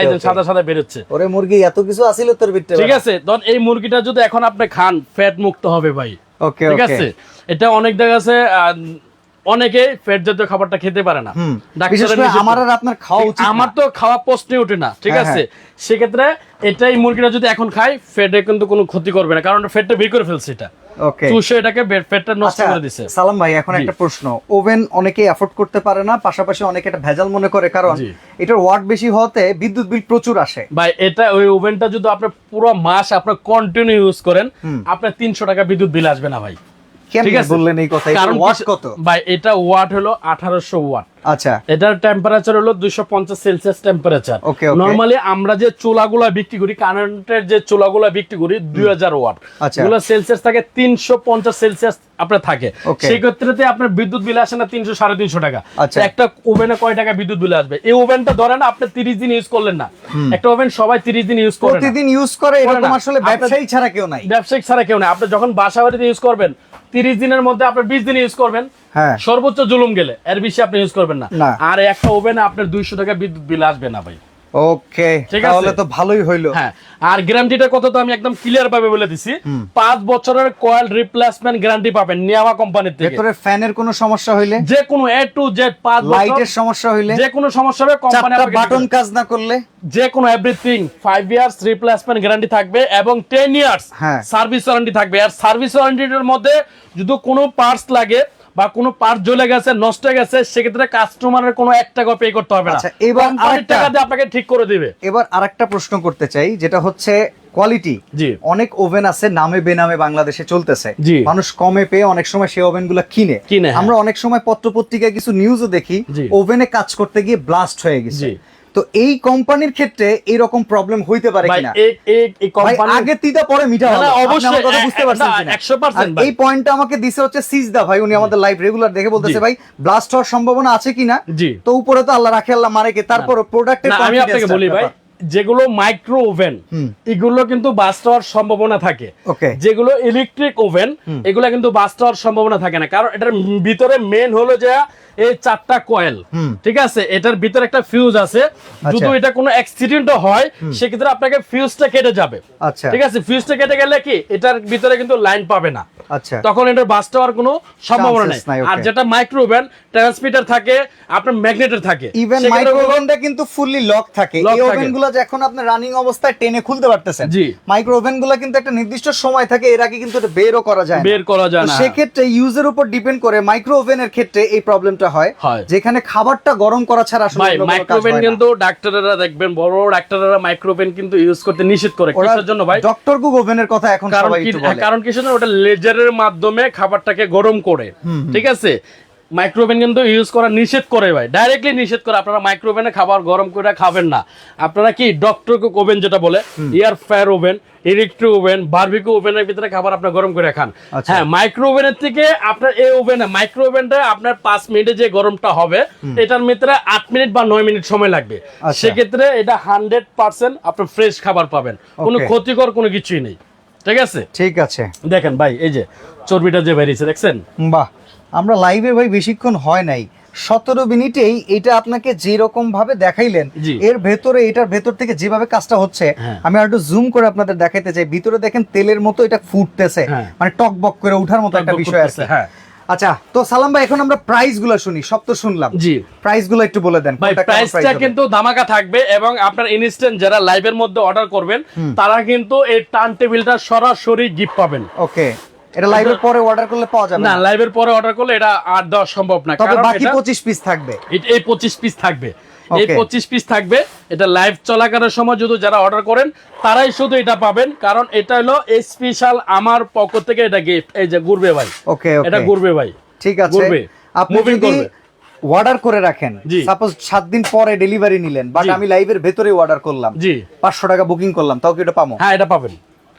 Speaker 1: এই যে সাদা সাদা বেরোচ্ছে।
Speaker 2: ওরে মুরগি এত কিছু আছিল তোর ভিতরে
Speaker 1: ঠিক আছে? ধর এই মুরগিটা যদি এখন আপনি খান ফ্যাট মুক্ত হবে ভাই।
Speaker 2: ওকে
Speaker 1: ঠিক আছে? এটা অনেক জায়গা আছে আহ, অনেকে ফ্যাট জাতীয় খাবারটা খেতে পারে না।
Speaker 2: আমার আর আপনার খাওয়া উচিত
Speaker 1: আমার তো খাওয়া প্রশ্নে ওঠে না ঠিক
Speaker 2: হ্যাঁ,
Speaker 1: আছে? সেক্ষেত্রে এটাই মুরগিটা যদি এখন খাই ফ্যাটে কিন্তু কোনো ক্ষতি করবে না কারণ ফ্যাটটা বের করে ফেলছে এটা। চুষে এটাকে ফ্যাটটা নষ্ট
Speaker 2: আচ্ছা
Speaker 1: করে দিছে।
Speaker 2: সালাম ভাই এখন একটা প্রশ্ন। ওভেন অনেকেই অ্যাফোর্ড করতে পারে না পাশাপাশি অনেকে এটা ভেজাল মনে করে কারণ এটার ওয়াট বেশি হওয়াতে বিদ্যুৎ বিল প্রচুর আসে।
Speaker 1: ভাই এটা ওই ওভেনটা যদি আপনি পুরো মাস আপনার কন্টিনিউ ইউজ করেন আপনার তিনশো টাকা বিদ্যুৎ বিল আসবে না ভাই।
Speaker 2: বললেন এই কথা
Speaker 1: কারণ
Speaker 2: ওয়াট কত?
Speaker 1: ভাই এটা ওয়াট হলো আঠারোশো ওয়াট
Speaker 2: আচ্ছা।
Speaker 1: এটার টেম্পারেচার হলো দুইশো পঞ্চাশ সেলসিয়াস টেম্পারেচার
Speaker 2: Okay, okay.
Speaker 1: আমরা যে চুলাগুলা বিক্রি করি কারেন্টের যে চুলাগুলা বিক্রি করি দুই হাজার ওয়াট
Speaker 2: আচ্ছা।
Speaker 1: এগুলো সেলসিয়াস থাকে তিনশো পঞ্চাশ সেলসিয়াস আপনার থাকে। সেই ক্ষেত্রে আপনার বিদ্যুৎ বিল আসে না তিনশো সাড়ে তিনশো টাকা।
Speaker 2: আচ্ছা।
Speaker 1: একটা ওভেনে কয় টাকা বিদ্যুৎ বিল আসবে? এই ওভেনটা ধরেন আপনি তিরিশ দিন ইউজ করলেন না। একটা ওভেন সবাই তিরিশ দিন ইউজ করে
Speaker 2: প্রতিদিন ইউজ করে
Speaker 1: করে
Speaker 2: এরকম আসলে
Speaker 1: আপনার-
Speaker 2: ব্যবসায়ী ছাড়া কেউ নাই।
Speaker 1: ব্যবসায়িক ছাড়া কেউ নাই। আপনি যখন বাসা বাড়িতে ইউজ করবেন তিরিশ দিনের মধ্যে আপনি বিশ দিন ইউজ করবেন
Speaker 2: হ্যাঁ।
Speaker 1: সর্বোচ্চ জুলুম গেলে। এর বেশি আপনি ইউজ করবেন না।
Speaker 2: না।
Speaker 1: আর একটা ওভেনে আপনার দুইশো টাকা বিদ্যুৎ বিল আসবে না ভাই।
Speaker 2: ওকে। তাহলে তো ভালোই হইল।
Speaker 1: হ্যাঁ আর গ্যারান্টিটা কত তো আমি একদম ক্লিয়ার ভাবে বলে দিছি। বছরের কয়েল রিপ্লেসমেন্ট গ্যারান্টি পাবেন কোম্পানির থেকে।
Speaker 2: ভেতরে ফ্যানের কোনো সমস্যা হইলে?
Speaker 1: যে কোনো এ টু জেড বছর
Speaker 2: লাইটের সমস্যা হইলে?
Speaker 1: যে কোনো সমস্যা হবে কোম্পানি
Speaker 2: চারটা বাটন কাজ না করলে?
Speaker 1: যে কোনো everything five years replacement guarantee থাকবে এবং টেন ইয়ার্স
Speaker 2: হ্যাঁ।
Speaker 1: সার্ভিস ওয়ারেন্টি থাকবে। আর সার্ভিস ওয়ারেন্টির মধ্যে যদি কোনো পার্টস লাগে বা কোনো পার্ট জ্বলে গেছে নষ্ট হয়ে গেছে সেক্ষেত্রে কাস্টমারের কোনো এক টাকা পে করতে হবে না।
Speaker 2: আচ্ছা, এবার আরেকটা-
Speaker 1: টাকা দিয়ে আপনাকে ঠিক করে দিবে।
Speaker 2: এবার আরেকটা প্রশ্ন করতে চাই যেটা হচ্ছে কোয়ালিটি
Speaker 1: জি।
Speaker 2: অনেক ওভেন আছে নামে বেনামে বাংলাদেশে চলতেছে। মানুষ কমে পেয়ে অনেক সময় সেই ওভেনগুলা কিনে।
Speaker 1: কিনে, হ্যাঁ।
Speaker 2: আমরা অনেক সময় পত্র পত্রিকায় কিছু নিউজও দেখি ওভেনে কাজ করতে গিয়ে ব্লাস্ট হয়ে গেছে। তো এই কোম্পানির ক্ষেত্রে এরকম প্রবলেম হইতে পারে কিনা? আগে তিতা পরে মিঠা হবে।
Speaker 1: অবশ্যই,
Speaker 2: কথা বুঝতে পারছেন
Speaker 1: না,
Speaker 2: কিনা?
Speaker 1: 100%
Speaker 2: এই পয়েন্টটা আমাকে দিছে হচ্ছে সিজদা ভাই উনি আমাদের লাইভ রেগুলার দেখে বলতেছে ভাই ব্লাস্ট হওয়ার সম্ভাবনা আছে কিনা? তো উপরে তো আল্লাহ রাখে আল্লাহ মারে কে তারপর প্রোডাক্টের
Speaker 1: আমি আপনাকে বলি ভাই যেগুলো মাইক্রো ওভেন এগুলো কিন্তু বাস্ট হওয়ার সম্ভাবনা থাকে। যেগুলো ইলেকট্রিক ওভেন এগুলো কিন্তু বাস্ট হওয়ার সম্ভাবনা থাকে না। কারণ এটার ভিতরে মেন হলো যে এই চারটা কয়েল ঠিক আছে? এটার ভিতরে একটা ফিউজ আছে। যদি এটা কোনো অ্যাক্সিডেন্ট হয় সেক্ষেত্রে আপনাকে ফিউজটা কেটে যাবে।
Speaker 2: আচ্ছা।
Speaker 1: ঠিক আছে? ফিউজটা কেটে গেলে কি? এটার ভিতরে কিন্তু লাইন পাবে না।
Speaker 2: আচ্ছা।
Speaker 1: তখন এটার বাস্ট হওয়ার কোনো সম্ভাবনা নেই. আর যেটা মাইক্রো ওভেন ট্রান্সমিটার থাকে আপনার ম্যাগনেটের থাকে।
Speaker 2: ইভেন মাইক্রো ওভেনটা কিন্তু ফুললি লক থাকে। এই
Speaker 1: থাকে।
Speaker 2: ওভেনগুলো যখন আপনি রানিং অবস্থায় টেনে খুলতে পারতেছেন
Speaker 1: জি।
Speaker 2: মাইক্রো ওভেনগুলো কিন্তু একটা নির্দিষ্ট সময় থাকে এর আগে কিন্তু এটা বেরও করা যায় না।
Speaker 1: বের করা যায় না।
Speaker 2: সেক্ষেত্রে ইউজের উপর ডিপেন্ড করে মাইক্রো ওভেনের ক্ষেত্রে এই প্রবলেমটা হয়। যেখানে খাবারটা গরম করা ছাড়া আসলে
Speaker 1: ভাই
Speaker 2: অন্য কোনো কাজ
Speaker 1: মাইক্রোওভেন
Speaker 2: হয় না।
Speaker 1: কিন্তু ডাক্তাররা দেখবেন বড় বড় ডাক্তাররা মাইক্রোওভেন কিন্তু ইউজ করতে নিষেধ করে কিসের জন্য ভাই
Speaker 2: ডক্টর কুক ওভেনের কথা এখন সবাই একটু বলে
Speaker 1: কারণ কিসের জন্য ওটা লেজারের মাধ্যমে খাবারটাকে গরম করে ঠিক আছে মাইক্রোওভেন কিন্তু ইউজ করা নিষেধ করে ভাই। ডাইরেক্টলি নিষেধ করে আপনারা মাইক্রোওভেনে খাবার গরম করে খাবেন না। আপনারা কি ডক্টর কুক ওভেন যেটা বলে air fryer oven electric oven barbecue ওভেনের ভিতরে খাবার আপনার গরম করে খান।
Speaker 2: আচ্ছা।
Speaker 1: হ্যাঁ মাইক্রো ওভেনের থেকে আপনার এই ওভেনে মাইক্রো ওভেনটা আপনার পাঁচ মিনিটে যে গরমটা হবে এটার ভিতরে আট মিনিট বা নয় মিনিট সময় লাগবে।
Speaker 2: আচ্ছা।
Speaker 1: সেক্ষেত্রে এটা হান্ড্রেড পার্সেন্ট আপনার ফ্রেশ খাবার পাবেন। কোনো ক্ষতিকর কোনো কিছুই নেই। ঠিক আছে?
Speaker 2: ঠিক আছে।
Speaker 1: দেখেন ভাই এই যে চর্বিটা যে বেরিয়েছে দেখছেন?
Speaker 2: বাহ। আমরা লাইভে ভাই বেশিক্ষণ হয় নাই। সতেরো মিনিটেই এটা আপনাকে যে রকম ভাবে দেখাইলেন এর ভেতরে এটার ভেতর থেকে যেভাবে কাজটা হচ্ছে
Speaker 1: হ্যাঁ।
Speaker 2: আমি আর একটু জুম করে আপনাদের দেখাইতে চাই। ভিতরে দেখেন তেলের মতো এটা ফুটতেছে
Speaker 1: হ্যাঁ।
Speaker 2: মানে টক বক করে ওঠার মতো একটা বিষয় আছে।
Speaker 1: হ্যাঁ।
Speaker 2: আচ্ছা তো সালাম ভাই এখন আমরা প্রাইসগুলো শুনি সব তো শুনলাম।
Speaker 1: জি।
Speaker 2: প্রাইসগুলো একটু বলে দেন
Speaker 1: প্রাইসটা কিন্তু ধামাকা থাকবে এবং আপনার ইনস্ট্যান্ট যারা লাইভের মধ্যে অর্ডার করবেন তারা কিন্তু এই টার্ন টেবিলটা সরাসরি গিফট পাবেন।
Speaker 2: ওকে এটা লাইভের পরে অর্ডার করলে পাওয়া যাবে
Speaker 1: না লাইভের পরে অর্ডার করলে এটা আর দেওয়া সম্ভব না
Speaker 2: তবে বাকি
Speaker 1: এটা-
Speaker 2: পঁচিশ পিস থাকবে।
Speaker 1: এই পঁচিশ পিস থাকবে। এই
Speaker 2: Okay.
Speaker 1: পঁচিশ পিস থাকবে এটা লাইভ চলাকালের সময় যদি যারা অর্ডার করেন তারাই শুধু এটা পাবেন কারণ এটা হলো স্পেশাল আমার পক্ষ থেকে এটা গিফট এই যে ঘুরবে ভাই।
Speaker 2: ওকে
Speaker 1: এটা ঘুরবে ভাই।
Speaker 2: ঠিক আছে। আপনি যদি অর্ডার করে রাখেন। সাপোজ সাত দিন পরে ডেলিভারি নিলেন বাট আমি লাইভের ভেতরে অর্ডার করলাম
Speaker 1: জি।
Speaker 2: পাঁচশো টাকা বুকিং করলাম তাও কি এটা পাবো?
Speaker 1: হ্যাঁ এটা পাবেন।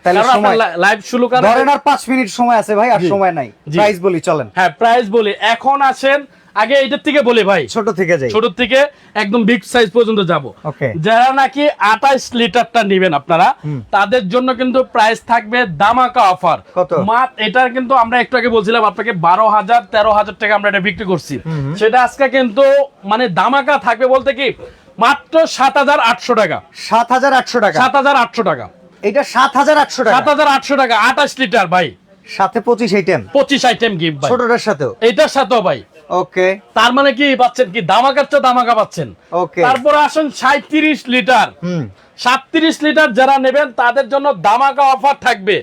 Speaker 2: তাহলে সময়-
Speaker 1: লাইভ শুরু করার
Speaker 2: ধরেন আর পাঁচ মিনিট সময় আছে ভাই আর সময় নাই। প্রাইস বলি চলেন।
Speaker 1: হ্যাঁ প্রাইস বলি। এখন আসেন আগে এটার থেকে বলি ভাই।
Speaker 2: ছোট থেকে যাই।
Speaker 1: ছোট থেকে একদম বিগ সাইজ পর্যন্ত যাব। যারা নাকি আঠাইশ লিটারটা নেবেন আপনারা তাদের জন্য কিন্তু প্রাইস থাকবে দামাকা অফার
Speaker 2: কত?
Speaker 1: মাত এটার কিন্তু আমরা একটু আগে বলছিলাম আপনাকে বারো হাজার তেরো হাজার টাকা আমরা এটা বিক্রি করছি। সেটা আজকে কিন্তু মানে দামাকা থাকবে বলতে কি মাত্র সাত হাজার আটশো টাকা।
Speaker 2: সাত হাজার আটশো টাকা।
Speaker 1: সাত হাজার আটশো টাকা।
Speaker 2: এটা সাত হাজার আটশো
Speaker 1: সাত হাজার আটশো টাকা আঠাশ লিটার ভাই।
Speaker 2: সাথে পঁচিশ আইটেম
Speaker 1: পঁচিশ আইটেম গিফট ভাই।
Speaker 2: ছোটটার সাথেও?
Speaker 1: এইটার সাথেও ভাই।
Speaker 2: ওকে।
Speaker 1: তার মানে কি পাচ্ছেন কি? দামাকার চেয়ে দামাকা পাচ্ছেন।
Speaker 2: ওকে।
Speaker 1: তারপরে আসুন সাঁত্রিশ লিটার।
Speaker 2: হুম।
Speaker 1: সাতত্রিশ লিটার যারা নেবেন তাদের জন্য দামাকা অফার থাকবে।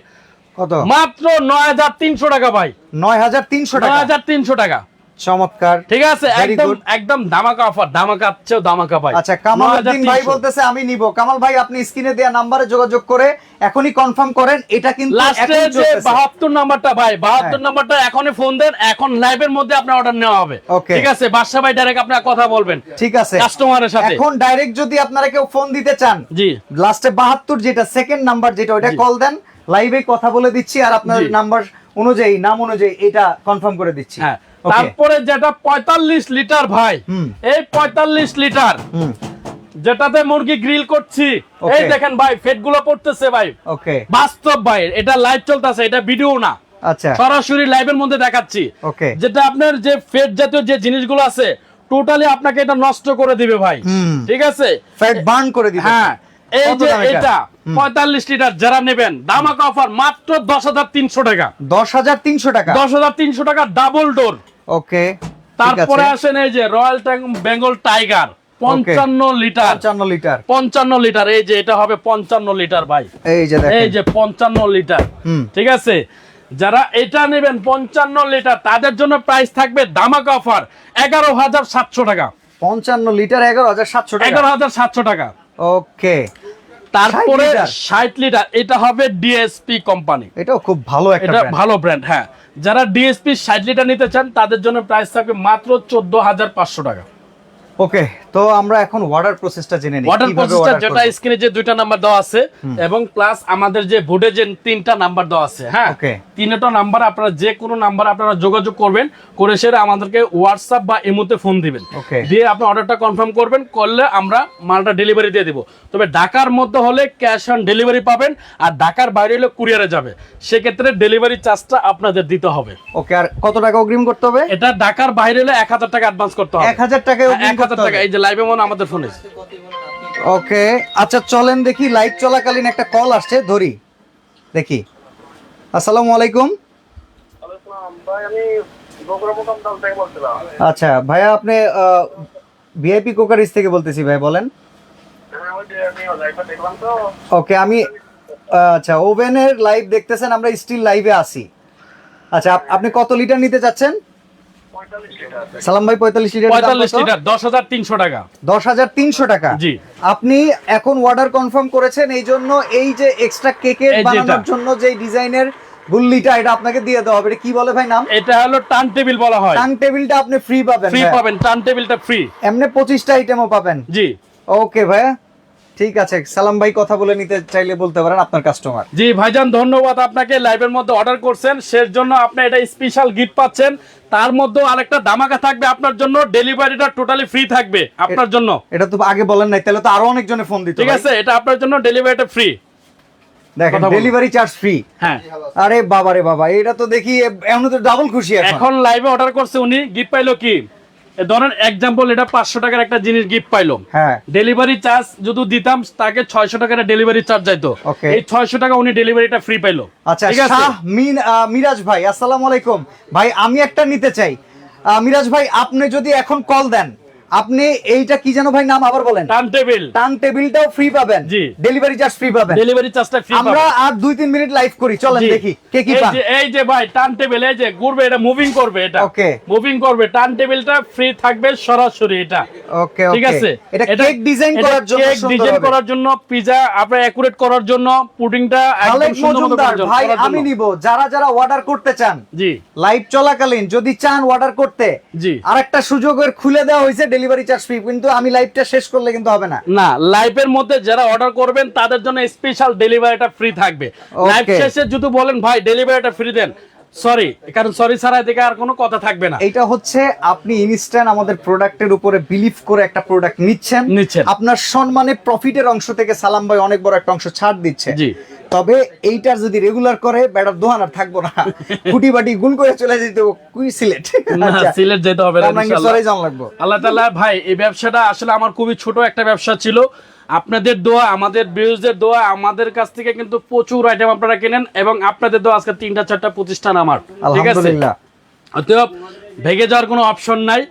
Speaker 2: কত?
Speaker 1: মাত্র নয় হাজার তিনশো টাকা ভাই।
Speaker 2: নয় হাজার তিনশো টাকা।
Speaker 1: নয়
Speaker 2: টাকা
Speaker 1: হাজার তিনশো টাকা।
Speaker 2: চমৎকার
Speaker 1: ঠিক আছে একদম একদম দামাকা অফার দামাকা চেয়েও দামাকা ভাই।
Speaker 2: আচ্ছা কামাল উদ্দিন ভাই বলতেছে আমি নিব। কামাল ভাই আপনি স্ক্রিনে নাম্বারে যোগাযোগ করে এখনই কনফার্ম করেন এটা কিন্তু
Speaker 1: লাস্টে যে
Speaker 2: চলতেছে।
Speaker 1: বাহাত্তর নাম্বারটা ভাই বাহাত্তর
Speaker 2: হ্যাঁ।
Speaker 1: নাম্বারটা এখনই ফোন দেন এখন লাইভের মধ্যে আপনার অর্ডার নেওয়া হবে। ঠিক আছে বাদশা ভাই ডাইরেক্ট আপনার কথা বলবেন।
Speaker 2: ঠিক আছে।
Speaker 1: কাস্টমারের সাথে।
Speaker 2: এখন ডাইরেক্ট যদি আপনারা কেউ ফোন দিতে চান
Speaker 1: জি।
Speaker 2: লাস্টে বাহাত্তর যেটা সেকেন্ড নাম্বার যেটা ওটা কল দেন লাইভে কথা বলে দিচ্ছি আর আপনার নাম্বার অনুযায়ী নাম অনুযায়ী এটা কনফার্ম করে দিচ্ছি।
Speaker 1: হ্যাঁ. তারপরে যেটা পঁয়তাল্লিশ লিটার ভাই এই পঁয়তাল্লিশ লিটার যেটাতে মুরগি গ্রিল করছি এই দেখেন ভাই ফেটগুলো পড়তেছে ভাই।
Speaker 2: ওকে
Speaker 1: বাস্তব ভাই এটা লাইভ চলতেছে এটা ভিডিও না।
Speaker 2: আচ্ছা।
Speaker 1: সরাসরি লাইভের মধ্যে দেখাচ্ছি।
Speaker 2: ওকে
Speaker 1: যেটা আপনার যে ফেট জাতীয় যে জিনিসগুলো আছে টোটালি আপনাকে এটা নষ্ট করে দিবে ভাই। ঠিক আছে?
Speaker 2: ফ্যাট বার্ন করে দিবে।
Speaker 1: হ্যাঁ। এই যে
Speaker 2: এটা?
Speaker 1: এটা
Speaker 2: হুম।
Speaker 1: পঁয়তাল্লিশ লিটার যারা নেবেন দামাকা অফার মাত্র দশ হাজার তিনশো টাকা।
Speaker 2: দশ হাজার তিনশো টাকা?
Speaker 1: দশ হাজার তিনশো টাকা ডাবল ডোর
Speaker 2: ওকে
Speaker 1: তারপরে আসেন এই যে রয়্যাল বেঙ্গল টাইগার পঞ্চান্ন লিটার।
Speaker 2: পঞ্চান্ন লিটার।
Speaker 1: পঞ্চান্ন লিটার এই যে এটা হবে পঞ্চান্ন লিটার ভাই।
Speaker 2: এই যে
Speaker 1: এই যে পঞ্চান্ন লিটার। ঠিক আছে? যারা এটা নেবেন পঞ্চান্ন লিটার তাদের জন্য প্রাইস থাকবে দামাকা অফার এগারো হাজার সাতশো টাকা।
Speaker 2: পঞ্চান্ন লিটার এগারো হাজার সাতশো
Speaker 1: এগারো হাজার সাতশো টাকা।
Speaker 2: ওকে
Speaker 1: তারপরে
Speaker 2: 60 লিটার?
Speaker 1: ষাট লিটার এটা হবে ডিএসপি কোম্পানি
Speaker 2: এটাও খুব ভালো একটা
Speaker 1: এটা ভালো ব্র্যান্ড হ্যাঁ। যারা ডিএসপি ষাট লিটার নিতে চান তাদের জন্য প্রাইস থাকবে মাত্র চোদ্দ হাজার পাঁচশো টাকা।
Speaker 2: ওকে তো আমরা এখন অর্ডার প্রসেসটা জেনে নিই
Speaker 1: ওয়াটার প্রসেসটা যেটা স্ক্রিনে যে দুইটা নাম্বার দেওয়া আছে এবং প্লাস আমাদের যে বোর্ডে যে তিনটা নাম্বার দেওয়া আছে হ্যাঁ?
Speaker 2: Okay.
Speaker 1: তিনটা নাম্বার আপনারা যে কোনো নাম্বার আপনারা যোগাযোগ করবেন করে সেটা আমাদেরকে হোয়াটসঅ্যাপ বা ইমোতে ফোন দিবেন।
Speaker 2: Okay.
Speaker 1: দিয়ে আপনি অর্ডারটা কনফার্ম করবেন করলে আমরা মালটা ডেলিভারি দিয়ে দিব। তবে ঢাকার মধ্যে হলে ক্যাশ অন ডেলিভারি পাবেন আর ঢাকার বাইরে হলে কুরিয়ারে যাবে। সেক্ষেত্রে ডেলিভারি চার্জটা আপনাদের দিতে হবে।
Speaker 2: ওকে আর কত টাকা অগ্রিম করতে হবে?
Speaker 1: এটা ঢাকার বাইরে হলে এক হাজার টাকা অ্যাডভান্স করতে হবে।
Speaker 2: এক হাজার টাকা ওকে আচ্ছা চলেন দেখি লাইভ চলাকালীন একটা কল আসছে, ধরি। দেখি। আসসালামু আলাইকুম। আচ্ছা ভাইয়া, আপনি ভিআইপি কোকারিজ থেকে বলতেছি, ভাই, বলেন। ওকে, আমি আচ্ছা ওভেনের লাইভ দেখতেছেন, আমরা স্টিল লাইভে আসি আচ্ছা আপ- আপনি কত লিটার নিতে চাচ্ছেন? সালাম ভাই পঁয়তাল্লিশ লিটার
Speaker 1: পঁয়তাল্লিশ লিটার দশ হাজার তিনশো টাকা।
Speaker 2: দশ হাজার তিনশো টাকা।
Speaker 1: জি।
Speaker 2: আপনি এখন অর্ডার কনফার্ম করেছেন এই জন্য এই যে এক্সট্রা কেকের বানানোর জন্য যে ডিজাইনের গুল্লিটা এটা আপনাকে দিয়ে দেওয়া হবে। এটা কি বলে ভাই নাম?
Speaker 1: এটা হলো টার্ন টেবিল বলা হয়।
Speaker 2: টেবিলটা আপনি ফ্রি পাবেন
Speaker 1: ফ্রি পাবেন টার্ন টেবিলটা ফ্রি
Speaker 2: এমনি পঁচিশটা আইটেমও পাবেন।
Speaker 1: জি।
Speaker 2: ওকে ভাইয়া ঠিক আছে সালাম ভাই কথা বলে নিতে চাইলে বলতে পারেন আপনার কাস্টমার
Speaker 1: জি ভাইজান ধন্যবাদ আপনাকে। লাইভের মধ্যে অর্ডার করছেন। সের জন্য আপনি এটা স্পেশাল গিফট পাচ্ছেন। তার মধ্যে আরেকটা দামাকা থাকবে আপনার জন্য ডেলিভারিটা টোটালি ফ্রি থাকবে আপনার জন্য।
Speaker 2: এটা তো আগে বলেন নাই তাহলে তো আরও অনেকজনে ফোন দিত
Speaker 1: ঠিক আছে এটা আপনার জন্য ডেলিভারিটা ফ্রি
Speaker 2: দেখেন ডেলিভারি চার্জ ফ্রি
Speaker 1: হ্যাঁ।
Speaker 2: আরে বাবা রে বাবা এটা তো দেখি এমন তো ডাবল খুশি এখন।
Speaker 1: এখন লাইভে অর্ডার করছে উনি গিফট পাইলো কি? ধরেন এক্সাম্পল এটা পাঁচশো টাকার একটা জিনিস গিফট পাইলো।
Speaker 2: হ্যাঁ।
Speaker 1: ডেলিভারি চার্জ যদি দিতাম তাকে ছয়শো টাকার ডেলিভারি চার্জ যাইতো. এই ছয়শো টাকা উনি ডেলিভারিটা ফ্রি পাইলো।
Speaker 2: আচ্ছা
Speaker 1: ঠিক আছে?
Speaker 2: শাহ মিন মিরাজ ভাই আসসালাম আলাইকুম। ভাই আমি একটা নিতে চাই। মিরাজ ভাই আপনি যদি এখন কল দেন আপনি এইটা কি যেন ভাই নাম আবার বলেন?
Speaker 1: Turn table.
Speaker 2: টান টেবিলটাও ফ্রি পাবেন।
Speaker 1: জি।
Speaker 2: ডেলিভারি চার্জ ফ্রি পাবেন।
Speaker 1: ডেলিভারি চার্জটা ফ্রি
Speaker 2: আমরা আর দুই তিন মিনিট লাইভ করি। চলেন দেখি কে কি পান।
Speaker 1: এই যে ভাই টার্ন টেবিল এই যে ঘুরবে এটা মুভিং করবে এটা।
Speaker 2: Okay.
Speaker 1: মুভিং করবে টার্ন টেবিলটা ফ্রি থাকবে সরাসরি এটা।
Speaker 2: ওকে
Speaker 1: ঠিক আছে?
Speaker 2: এটা কেক ডিজাইন করার জন্য
Speaker 1: কেক ডিজাইন করার জন্য পিজা আপনার অ্যাকুরেট করার জন্য পুডিংটা একদম সুন্দর
Speaker 2: মজুমদার ভাই আমি। নিব। যারা যারা অর্ডার করতে চান
Speaker 1: জি।
Speaker 2: লাইভ চলাকালীন যদি চান অর্ডার করতে
Speaker 1: জি।
Speaker 2: আরেকটা সুযোগের খুলে দেওয়া হয়েছে ডেলিভারি চার্জ ফ্রি কিন্তু আমি লাইভটা শেষ করলে কিন্তু হবে না।
Speaker 1: না লাইভের মধ্যে যারা অর্ডার করবেন তাদের জন্য স্পেশাল ডেলিভারিটা ফ্রি থাকবে। লাইভ শেষে যদি বলেন ভাই ডেলিভারিটা ফ্রি দেন। সরি কারণ সরি ছাড়া এদিকে আর কোনো কথা থাকবে না।
Speaker 2: এইটা হচ্ছে আপনি ইনস্ট্যান্ট আমাদের প্রোডাক্টের উপরে বিলিভ করে একটা প্রোডাক্ট নিচ্ছেন।
Speaker 1: নিচ্ছেন।
Speaker 2: আপনার সম্মানে প্রফিটের অংশ থেকে সালাম ভাই অনেক বড় একটা অংশ ছাড় দিচ্ছে।
Speaker 1: জি।
Speaker 2: তবে এইটার যদি রেগুলার করে বেটার দোহান আর থাকব না। কুটি বাটি গুল করে চলে যেতে কুই সিলেট?
Speaker 1: না
Speaker 2: আচ্ছা।
Speaker 1: সিলেট যেতে হবে না
Speaker 2: লাগবো?
Speaker 1: আল্লাহ তাআলা ভাই এই ব্যবসাটা আসলে আমার খুবই ছোট একটা ব্যবসা ছিল। আপনাদের দোয়া আমাদের বিউজদের দোয়া আমাদের কাছ থেকে কিন্তু প্রচুর আইটেম আপনারা কেনেন এবং আপনাদের দোয়া আজকে তিনটা চারটা প্রতিষ্ঠান আমার। ঠিক আছে?
Speaker 2: আলহামদুলিল্লাহ।
Speaker 1: অতএব ভেগে যাওয়ার কোনো অপশন নাই।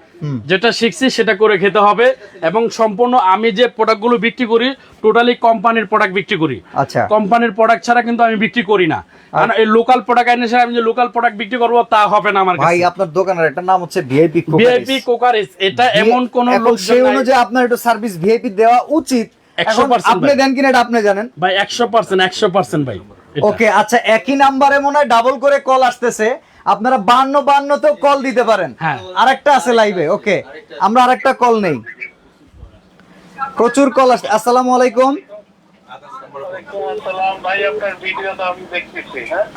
Speaker 1: যেটা শিখছি সেটা করে খেতে হবে এবং সম্পূর্ণ আমি যে প্রোডাক্টগুলো বিক্রি করি টোটালি কোম্পানির প্রোডাক্ট বিক্রি করি।
Speaker 2: আচ্ছা।
Speaker 1: কোম্পানির প্রোডাক্ট ছাড়া কিন্তু আমি বিক্রি করি না। কারণ এই লোকাল প্রোডাক্ট এনে আমি যে লোকাল প্রোডাক্ট বিক্রি করব তা হবে না আমার
Speaker 2: ভাই আপনার দোকানের একটা নাম হচ্ছে ভিআইপি
Speaker 1: ভিআইপি কোকারিস এটা এমন কোন লোকজন
Speaker 2: সেই অনুযায়ী আপনার একটু সার্ভিস ভিআইপি দেওয়া উচিত।
Speaker 1: 100%
Speaker 2: আপনি। দেন কিনা এটা আপনি জানেন?
Speaker 1: ভাই একশো পার্সেন্ট একশো পার্সেন্ট ভাই
Speaker 2: ওকে আচ্ছা একই নাম্বারে মনে হয় ডাবল করে কল আসতেছে। আপনারা বান্ন বান্ন তো কল দিতে পারেন।
Speaker 1: হ্যাঁ।
Speaker 2: আরেকটা আছে লাইভে ওকে আমরা আরেকটা কল নেই। প্রচুর কল আসছে। আসসালামু আলাইকুম।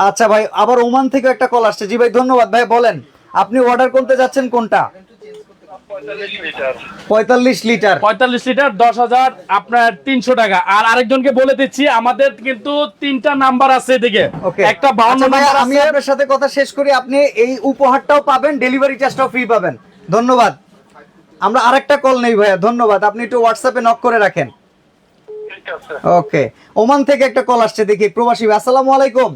Speaker 2: আচ্ছা ভাই আবার ওমান থেকে একটা কল আসছে। জি ভাই ধন্যবাদ। ভাই বলেন আপনি অর্ডার করতে যাচ্ছেন কোনটা?
Speaker 3: পঁয়তাল্লিশ লিটার।
Speaker 2: পঁয়তাল্লিশ লিটার
Speaker 1: দশ হাজার আপনার তিনশো টাকা। আর আরেকজনকে বলে দিচ্ছি আমাদের কিন্তু তিনটা নাম্বার আছে এদিকে।
Speaker 2: ওকে।
Speaker 1: একটা বাউন্ন
Speaker 2: আচ্ছা
Speaker 1: নাম্বার
Speaker 2: আমি আপনার সাথে কথা শেষ করি আপনি এই উপহারটাও পাবেন ডেলিভারি চার্জটাও ফ্রি পাবেন। ধন্যবাদ। আমরা আরেকটা কল নেই ভাইয়া ধন্যবাদ। আপনি একটু হোয়াটসঅ্যাপে নক করে রাখেন। ওকে। ওমান থেকে একটা কল আসছে দেখি প্রবাসী ভাই, আসসালামু আলাইকুম।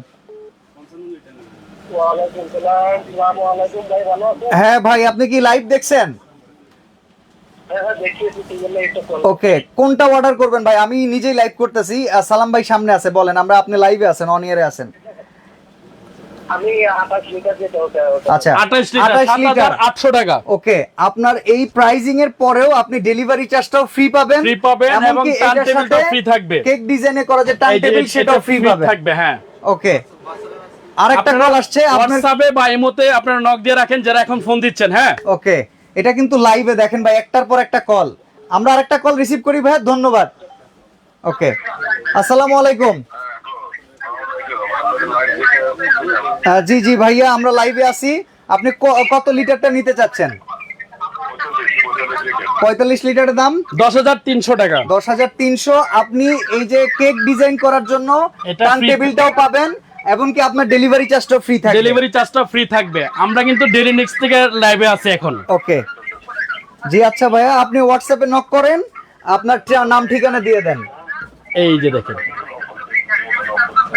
Speaker 3: ওয়ালাইকুম সালাম সালাম আলাইকুম ভাই ভালো আছেন?
Speaker 2: হ্যাঁ ভাই আপনি কি লাইভ দেখছেন
Speaker 3: হ্যাঁ হ্যাঁ দেখিয়েছি সেই জন্য এটা কল
Speaker 2: ওকে কোনটা অর্ডার করবেন ভাই? আমি নিজেই লাইভ করতেছি। সালাম ভাই সামনে আছে বলেন আমরা আপনি লাইভে আছেন অন ইয়ারে আছেন। আচ্ছা
Speaker 1: আঠাশ লিটার
Speaker 2: 28
Speaker 1: সাত হাজার আটশো টাকা।
Speaker 2: ওকে আপনার এই প্রাইজিং এর পরেও আপনি ডেলিভারি চার্জটাও ফ্রি পাবেন।
Speaker 1: Free পাবেন এবং টার্ন থাকবে।
Speaker 2: কেক ডিজাইনে করা যে টার্ন টেবিল সেটাও ফ্রি পাবেন।
Speaker 1: থাকবে হ্যাঁ।
Speaker 2: ওকে আরেকটা কল আসছে আপনার
Speaker 1: হোয়াটসঅ্যাপে বা ইমোতে আপনারা নক দিয়ে রাখেন যারা এখন ফোন দিচ্ছেন হ্যাঁ।
Speaker 2: ওকে এটা কিন্তু লাইভে দেখেন ভাই একটার পর একটা কল আমরা আরেকটা কল রিসিভ করি ভাই ধন্যবাদ। ওকে আসসালামু আলাইকুম। জি জি ভাইয়া আমরা লাইভে আছি। আপনি কত লিটারটা নিতে চাচ্ছেন? পঁয়তাল্লিশ লিটারের দাম?
Speaker 1: দশ হাজার তিনশো টাকা।
Speaker 2: দশ হাজার তিনশো। আপনি এই যে কেক ডিজাইন করার জন্য টেবিলটাও পাবেন। এবং কি আপনার ডেলিভারি চার্জটাও ফ্রি থাকবে।
Speaker 1: ডেলিভারি চার্জটা ফ্রি থাকবে। আমরা কিন্তু ডেলি নেক্সট থেকে লাইভে আছি এখন।
Speaker 2: ওকে জি আচ্ছা ভাইয়া আপনি হোয়াটসঅ্যাপে নক করেন আপনার নাম ঠিকানা দিয়ে দেন।
Speaker 1: এই যে দেখেন।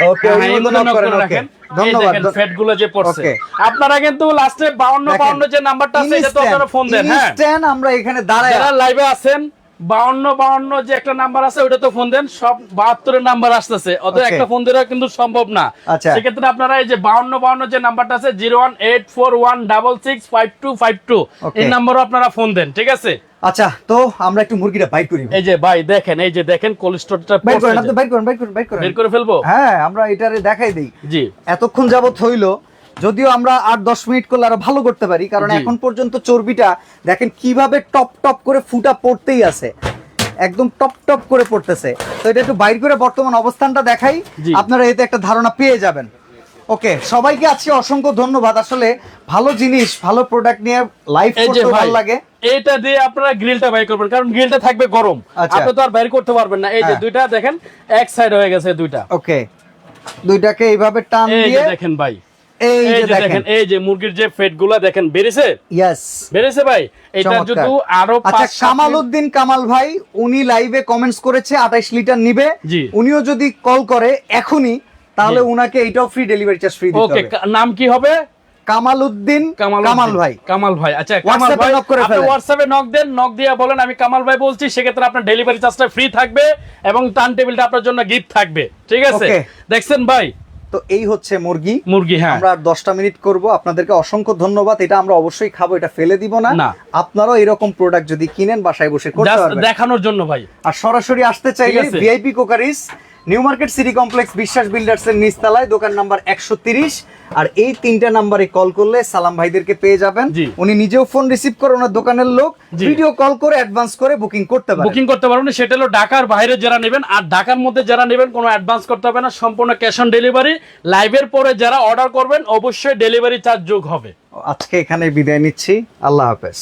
Speaker 2: ওকে
Speaker 1: হ্যাঁ, এগুলো knock করে রাখেন।
Speaker 2: ধন্যবাদ।
Speaker 1: ফ্যাটগুলো যে পড়ছে। আপনারা কিন্তু লাস্টে বাউন্ন
Speaker 2: দেখেন,
Speaker 1: বাউন্ন যে নাম্বারটা আছে এটা তো আপনারা ফোন দেন হ্যাঁ।
Speaker 2: আমরা এখানে দাঁড়ায়
Speaker 1: যারা লাইভে আছেন বাউন্ন বাউন্ন যে একটা নাম্বার আছে ওটা তো ফোন দেন। সব বাহাত্তরের নাম্বার আসতেছে। অত একটা ফোন দেওয়া কিন্তু সম্ভব না।
Speaker 2: আচ্ছা।
Speaker 1: সেক্ষেত্রে আপনারা এই যে বাউন্ন বাউন্ন যে নাম্বারটা আছে zero one eight four one double six five two five two এই নাম্বারও আপনারা ফোন দেন ঠিক আছে?
Speaker 2: আচ্ছা তো আমরা একটু মুরগিটা বাইর করি।
Speaker 1: এই যে ভাই দেখেন এই যে দেখেন কোলেস্ট্রলটা
Speaker 2: বাইর করেন আপনি করেন করেন করেন।
Speaker 1: বের করে ফেলব?
Speaker 2: হ্যাঁ আমরা এটারে দেখাই দেই।
Speaker 1: জি।
Speaker 2: এতক্ষণ যাবত হইল যদিও আমরা আট দশ মিনিট করলে আরও ভালো করতে পারি কারণ এখন পর্যন্ত চর্বিটা দেখেন কীভাবে টপ টপ করে ফুটা পড়তেই আছে। একদম টপ টপ করে পড়তেছে। তো এটা একটু বাইর করে বর্তমান অবস্থানটা দেখাই আপনারা এতে একটা ধারণা পেয়ে যাবেন। ওকে সবাইকে আজকে অসংখ্য ধন্যবাদ। আসলে ভালো জিনিস ভালো প্রোডাক্ট নিয়ে
Speaker 1: লাইফ
Speaker 2: করতে ভালো লাগে।
Speaker 1: এটা দিয়ে আপনারা গ্রিলটা বাইর করবেন কারণ গ্রিলটা থাকবে গরম।
Speaker 2: আচ্ছা।
Speaker 1: আপনি তো আর বাইর করতে পারবেন না। এই যে
Speaker 2: হ্যাঁ।
Speaker 1: দুইটা দেখেন এক সাইড হয়ে গেছে দুইটা।
Speaker 2: ওকে দুইটাকে এইভাবে টান দিয়ে
Speaker 1: দেখেন ভাই
Speaker 2: এই
Speaker 1: এই
Speaker 2: যে
Speaker 1: যে
Speaker 2: দেখেন।
Speaker 1: দেখেন এই যে মুরগির যে ফেট দেখেন বেড়েছে
Speaker 2: ইয়েস
Speaker 1: বেড়েছে ভাই? এটা যদি আরও
Speaker 2: আচ্ছা কামাল উদ্দিন কামাল ভাই উনি লাইভে কমেন্টস করেছে 28 লিটার নিবে। উনিও যদি কল করে তাহলে উনাকে এটাও ফ্রি ডেলিভারি চার্জ ফ্রি দিতে হবে।
Speaker 1: কা- নাম কি হবে?
Speaker 2: কামাল উদ্দিন
Speaker 1: কামাল
Speaker 2: ভাই।
Speaker 1: কামাল ভাই। আচ্ছা কামাল ভাই
Speaker 2: করে
Speaker 1: আপনি হোয়াটসঅ্যাপে নক দেন নক দিয়ে বলেন আমি কামাল ভাই বলছি সেক্ষেত্রে আপনার ডেলিভারি চার্জটা ফ্রি থাকবে এবং টার্ন টেবিলটা আপনার জন্য গিফট থাকবে। ঠিক আছে? দেখছেন ভাই?
Speaker 2: তো এই হচ্ছে মুরগি।
Speaker 1: মুরগি হ্যাঁ।
Speaker 2: আমরা আর দশটা মিনিট করব। আপনাদেরকে অসংখ্য ধন্যবাদ। এটা আমরা অবশ্যই খাব এটা ফেলে দিব না। আপনারও এরকম প্রোডাক্ট যদি কিনেন বাসায় বসে করতে পারবেন।
Speaker 1: দেখানোর জন্য ভাই।
Speaker 2: আর সরাসরি আসতে চাইলে। VIP কোকারিস New Market City Complex Biswas builders এর নিচতলায় দোকান নাম্বার একশো তিরিশ। আর এই তিনটা নাম্বারে কল করলে সালাম ভাইদেরকে পেয়ে যাবেন। উনি নিজেও ফোন রিসিভ করে ওনার দোকানের লোক। ভিডিও কল করে অ্যাডভান্স করে বুকিং করতে পারেন।
Speaker 1: বুকিং করতে পারবেন সেটা হলো ঢাকার বাইরে যারা নেবেন আর ঢাকার মধ্যে যারা নেবেন কোনো অ্যাডভান্স করতে হবে না সম্পূর্ণ ক্যাশ অন ডেলিভারি লাইভের পরে যারা অর্ডার করবেন অবশ্যই ডেলিভারি চার্জ যোগ হবে।
Speaker 2: আজকে এখানে বিদায় নিচ্ছি। আল্লাহ হাফেজ।